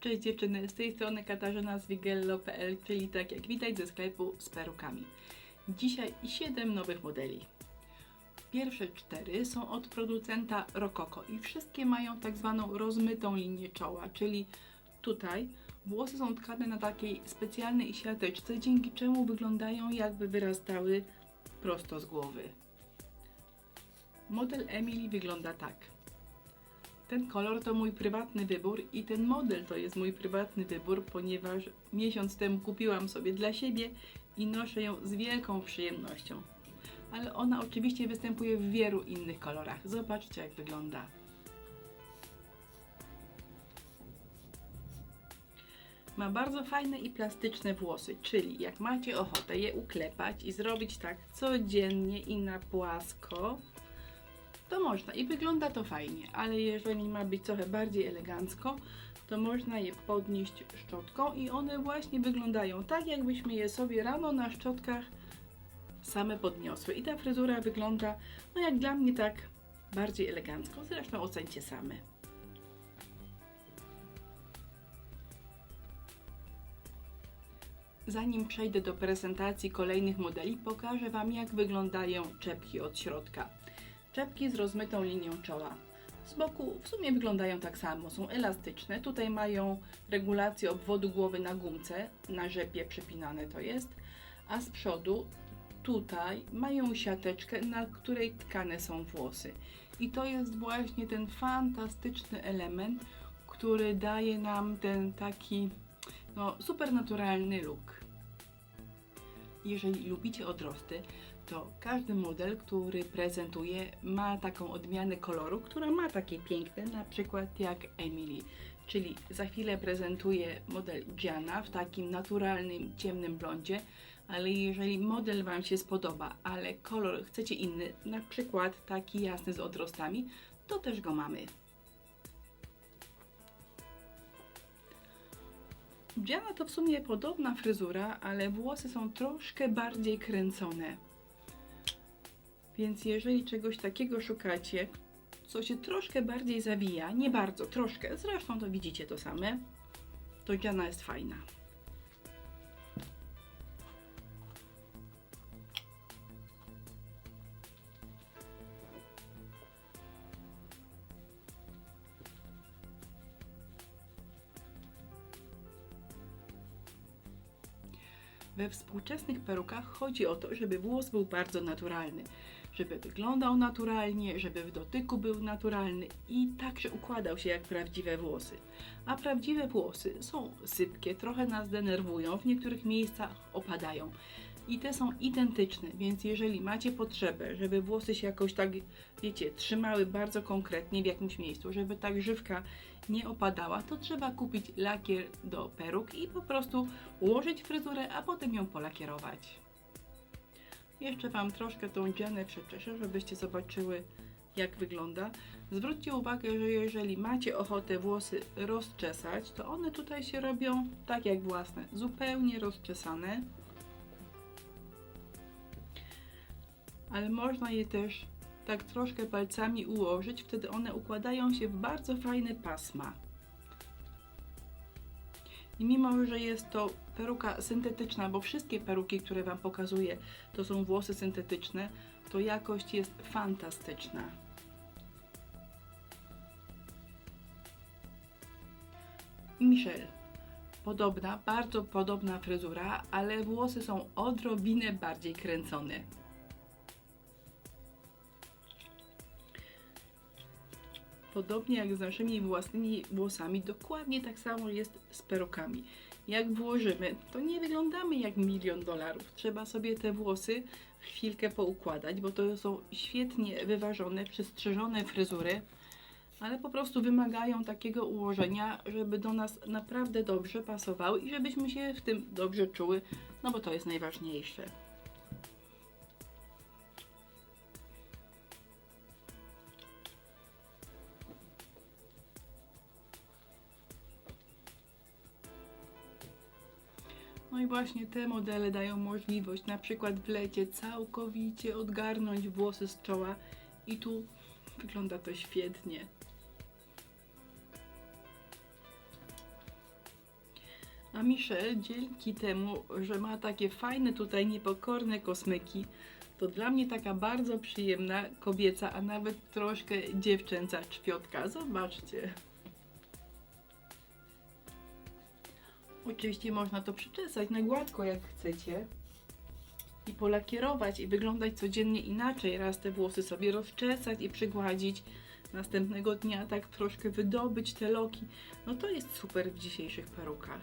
Cześć dziewczyny, z tej strony Katarzyna z Wigello.pl, czyli tak jak widać ze sklepu z perukami. Dzisiaj 7 nowych modeli. Pierwsze cztery są od producenta Rococo i wszystkie mają tak zwaną rozmytą linię czoła, czyli tutaj włosy są tkane na takiej specjalnej siateczce, dzięki czemu wyglądają jakby wyrastały prosto z głowy. Model Emily wygląda tak. Ten kolor to mój prywatny wybór i ten model to jest mój prywatny wybór, ponieważ miesiąc temu kupiłam sobie dla siebie i noszę ją z wielką przyjemnością. Ale ona oczywiście występuje w wielu innych kolorach. Zobaczcie jak wygląda. Ma bardzo fajne i plastyczne włosy, czyli jak macie ochotę je uklepać i zrobić tak codziennie i na płasko, to można i wygląda to fajnie, ale jeżeli ma być trochę bardziej elegancko, to można je podnieść szczotką i one właśnie wyglądają tak, jakbyśmy je sobie rano na szczotkach same podniosły. I ta fryzura wygląda, no jak dla mnie, tak bardziej elegancko. Zresztą ocencie same. Zanim przejdę do prezentacji kolejnych modeli, pokażę Wam, jak wyglądają czepki od środka. Czepki z rozmytą linią czoła. Z boku w sumie wyglądają tak samo, są elastyczne. Tutaj mają regulację obwodu głowy na gumce, na rzepie przypinane to jest, a z przodu tutaj mają siateczkę, na której tkane są włosy. I to jest właśnie ten fantastyczny element, który daje nam ten taki no, supernaturalny look. Jeżeli lubicie odrosty, to każdy model, który prezentuje, ma taką odmianę koloru, która ma takie piękne, na przykład jak Emily. Czyli za chwilę prezentuję model Gianna w takim naturalnym, ciemnym blondzie, ale jeżeli model Wam się spodoba, ale kolor chcecie inny, na przykład taki jasny z odrostami, to też go mamy. Gianna to w sumie podobna fryzura, ale włosy są troszkę bardziej kręcone. Więc jeżeli czegoś takiego szukacie, co się troszkę bardziej zawija, nie bardzo, troszkę, zresztą to widzicie to same, to Gianna jest fajna. We współczesnych perukach chodzi o to, żeby włos był bardzo naturalny, żeby wyglądał naturalnie, żeby w dotyku był naturalny i także układał się jak prawdziwe włosy. A prawdziwe włosy są sypkie, trochę nas denerwują, w niektórych miejscach opadają. I te są identyczne, więc jeżeli macie potrzebę, żeby włosy się jakoś tak, wiecie, trzymały bardzo konkretnie w jakimś miejscu, żeby ta grzywka nie opadała, to trzeba kupić lakier do peruk i po prostu ułożyć fryzurę, a potem ją polakierować. Jeszcze Wam troszkę tą dzianę przeczeszę, żebyście zobaczyły jak wygląda. Zwróćcie uwagę, że jeżeli macie ochotę włosy rozczesać, to one tutaj się robią tak jak własne, zupełnie rozczesane. Ale można je też tak troszkę palcami ułożyć, wtedy one układają się w bardzo fajne pasma. I mimo, że jest to peruka syntetyczna, bo wszystkie peruki, które Wam pokazuję, to są włosy syntetyczne, to jakość jest fantastyczna. Michelle. Podobna, bardzo podobna fryzura, ale włosy są odrobinę bardziej kręcone. Podobnie jak z naszymi własnymi włosami, dokładnie tak samo jest z perukami. Jak włożymy, to nie wyglądamy jak milion dolarów. Trzeba sobie te włosy chwilkę poukładać, bo to są świetnie wyważone, przystrzyżone fryzury, ale po prostu wymagają takiego ułożenia, żeby do nas naprawdę dobrze pasowały i żebyśmy się w tym dobrze czuły, no bo to jest najważniejsze. Właśnie te modele dają możliwość na przykład w lecie całkowicie odgarnąć włosy z czoła i tu wygląda to świetnie. A Michelle dzięki temu, że ma takie fajne tutaj niepokorne kosmyki, to dla mnie taka bardzo przyjemna, kobieca, a nawet troszkę dziewczęca czpiotka. Zobaczcie. Oczywiście można to przyczesać na gładko jak chcecie i polakierować i wyglądać codziennie inaczej. Raz te włosy sobie rozczesać i przygładzić. Następnego dnia tak troszkę wydobyć te loki. No to jest super w dzisiejszych perukach.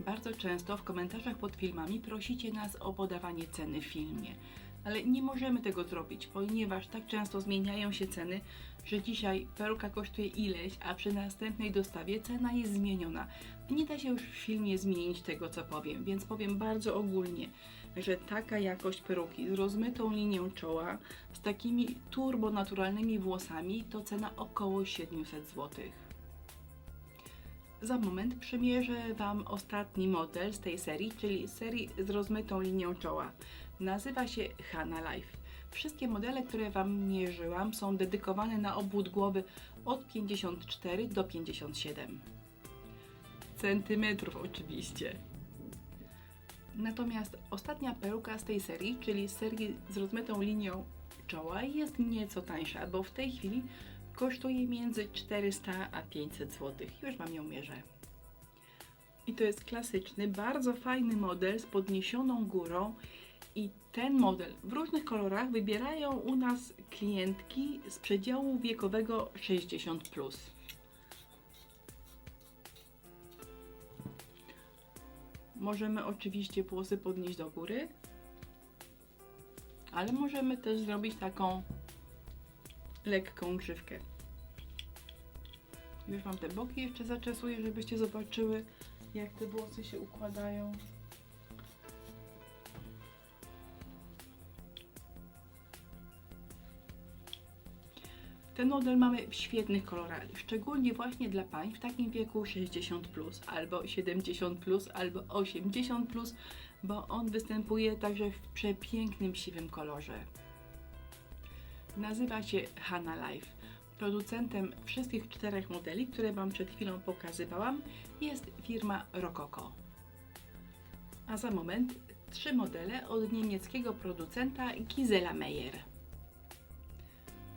Bardzo często w komentarzach pod filmami prosicie nas o podawanie ceny w filmie, ale nie możemy tego zrobić, ponieważ tak często zmieniają się ceny, że dzisiaj peruka kosztuje ileś, a przy następnej dostawie cena jest zmieniona. Nie da się już w filmie zmienić tego, co powiem, więc powiem bardzo ogólnie, że taka jakość peruki z rozmytą linią czoła, z takimi turbonaturalnymi włosami, to cena około 700 złotych. Za moment przymierzę Wam ostatni model z tej serii, czyli serii z rozmytą linią czoła. Nazywa się Hana Life. Wszystkie modele, które Wam mierzyłam, są dedykowane na obwód głowy od 54 do 57 centymetrów oczywiście. Natomiast ostatnia peruka z tej serii, czyli serii z rozmytą linią czoła, jest nieco tańsza, bo w tej chwili kosztuje między 400 a 500 zł. Już Wam ją mierzę. I to jest klasyczny, bardzo fajny model z podniesioną górą. I ten model w różnych kolorach wybierają u nas klientki z przedziału wiekowego 60. Plus. Możemy oczywiście włosy podnieść do góry, ale możemy też zrobić taką lekką grzywkę. Już Wam te boki jeszcze zaczesuję, żebyście zobaczyły, jak te włosy się układają. Ten model mamy w świetnych kolorach, szczególnie właśnie dla pań w takim wieku 60 plus, albo 70 plus, albo 80 plus, bo on występuje także w przepięknym siwym kolorze. Nazywa się Hanna Life. Producentem wszystkich czterech modeli, które Wam przed chwilą pokazywałam, jest firma Rococo. A za moment trzy modele od niemieckiego producenta Gisela Meyer.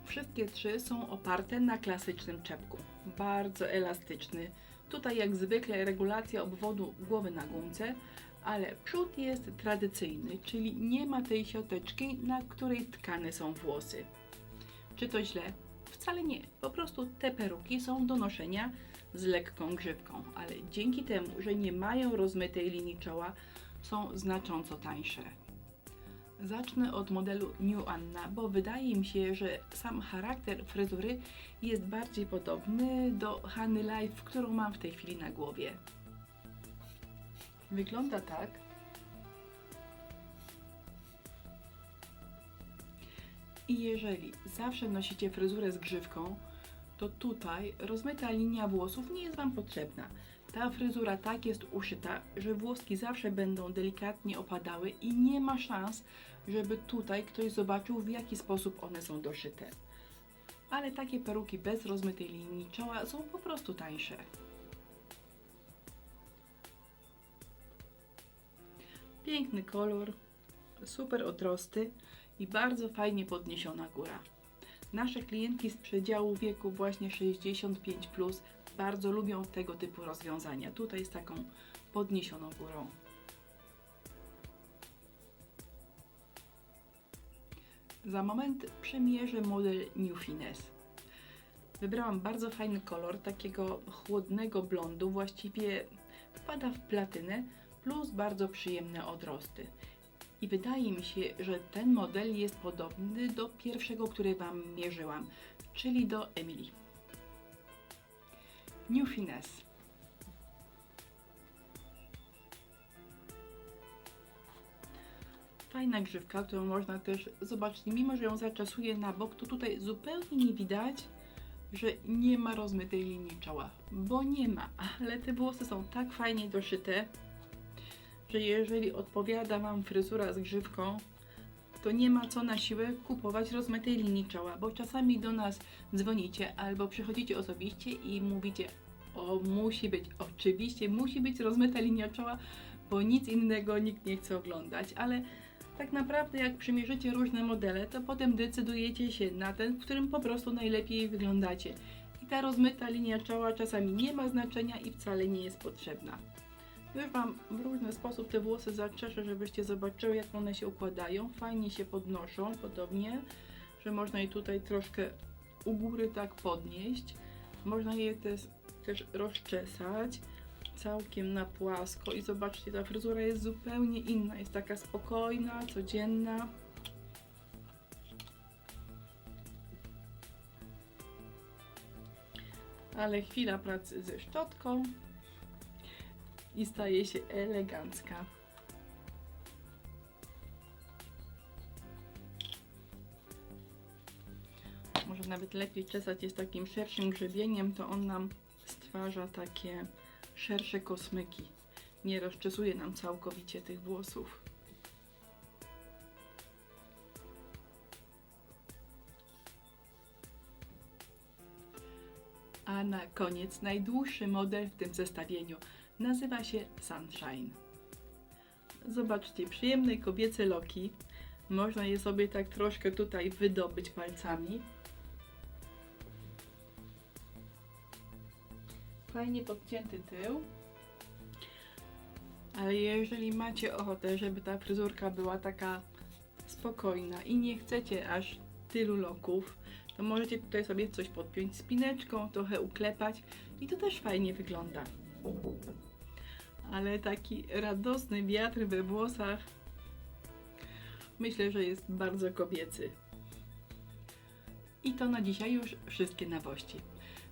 Wszystkie trzy są oparte na klasycznym czepku. Bardzo elastyczny. Tutaj jak zwykle regulacja obwodu głowy na gumce, ale przód jest tradycyjny, czyli nie ma tej siateczki, na której tkane są włosy. Czy to źle? Wcale nie. Po prostu te peruki są do noszenia z lekką grzywką, ale dzięki temu, że nie mają rozmytej linii czoła, są znacząco tańsze. Zacznę od modelu New Anna, bo wydaje mi się, że sam charakter fryzury jest bardziej podobny do Hanny Life, którą mam w tej chwili na głowie. Wygląda tak. I jeżeli zawsze nosicie fryzurę z grzywką, to tutaj rozmyta linia włosów nie jest Wam potrzebna. Ta fryzura tak jest uszyta, że włoski zawsze będą delikatnie opadały i nie ma szans, żeby tutaj ktoś zobaczył w jaki sposób one są doszyte. Ale takie peruki bez rozmytej linii czoła są po prostu tańsze. Piękny kolor, super odrosty i bardzo fajnie podniesiona góra. Nasze klientki z przedziału wieku właśnie 65 plus bardzo lubią tego typu rozwiązania. Tutaj z taką podniesioną górą. Za moment przemierzę model New Finesse. Wybrałam bardzo fajny kolor, takiego chłodnego blondu, właściwie wpada w platynę, plus bardzo przyjemne odrosty. I wydaje mi się, że ten model jest podobny do pierwszego, który Wam mierzyłam, czyli do Emily. New Finesse. Fajna grzywka, którą można też zobaczyć, mimo że ją zaczasuję na bok, to tutaj zupełnie nie widać, że nie ma rozmytej linii czoła, bo nie ma, ale te włosy są tak fajnie doszyte, że jeżeli odpowiada Wam fryzura z grzywką, to nie ma co na siłę kupować rozmytej linii czoła, bo czasami do nas dzwonicie albo przychodzicie osobiście i mówicie, o musi być, oczywiście musi być rozmyta linia czoła, bo nic innego nikt nie chce oglądać, ale tak naprawdę jak przymierzycie różne modele, to potem decydujecie się na ten, w którym po prostu najlepiej wyglądacie. I ta rozmyta linia czoła czasami nie ma znaczenia i wcale nie jest potrzebna. Wam w różny sposób te włosy zaczeszę, żebyście zobaczyły jak one się układają. Fajnie się podnoszą, podobnie, że można je tutaj troszkę u góry tak podnieść. Można je też, też rozczesać całkiem na płasko i zobaczcie, ta fryzura jest zupełnie inna, jest taka spokojna, codzienna. Ale chwila pracy ze szczotką i staje się elegancka. Może nawet lepiej czesać jest takim szerszym grzebieniem, to on nam stwarza takie szersze kosmyki. Nie rozczesuje nam całkowicie tych włosów. A na koniec najdłuższy model w tym zestawieniu nazywa się Sunshine. Zobaczcie, przyjemne kobiece loki. Można je sobie tak troszkę tutaj wydobyć palcami. Fajnie podcięty tył. Ale jeżeli macie ochotę, żeby ta fryzurka była taka spokojna i nie chcecie aż tylu loków, to możecie tutaj sobie coś podpiąć spineczką, trochę uklepać i to też fajnie wygląda. Ale taki radosny wiatr we włosach myślę, że jest bardzo kobiecy. I to na dzisiaj już wszystkie nowości.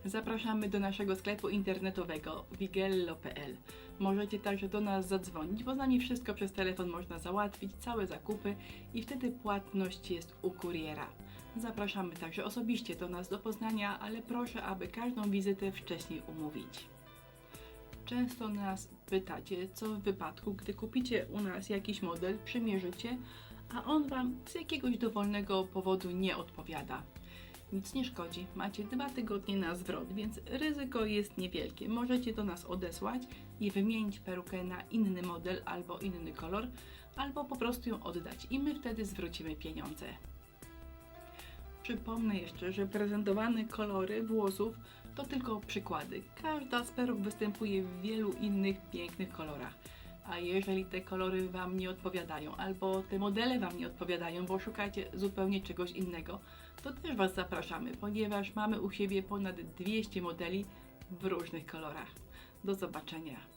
Zapraszamy do naszego sklepu internetowego wigello.pl. Możecie także do nas zadzwonić, bo z nami wszystko przez telefon można załatwić, całe zakupy i wtedy płatność jest u kuriera. Zapraszamy także osobiście do nas do Poznania, ale proszę, aby każdą wizytę wcześniej umówić. Często nas pytacie, co w wypadku, gdy kupicie u nas jakiś model, przymierzycie, a on Wam z jakiegoś dowolnego powodu nie odpowiada. Nic nie szkodzi, macie dwa tygodnie na zwrot, więc ryzyko jest niewielkie. Możecie do nas odesłać i wymienić perukę na inny model albo inny kolor, albo po prostu ją oddać i my wtedy zwrócimy pieniądze. Przypomnę jeszcze, że prezentowane kolory włosów to tylko przykłady. Każda z peruk występuje w wielu innych pięknych kolorach. A jeżeli te kolory Wam nie odpowiadają, albo te modele Wam nie odpowiadają, bo szukacie zupełnie czegoś innego, to też Was zapraszamy, ponieważ mamy u siebie ponad 200 modeli w różnych kolorach. Do zobaczenia.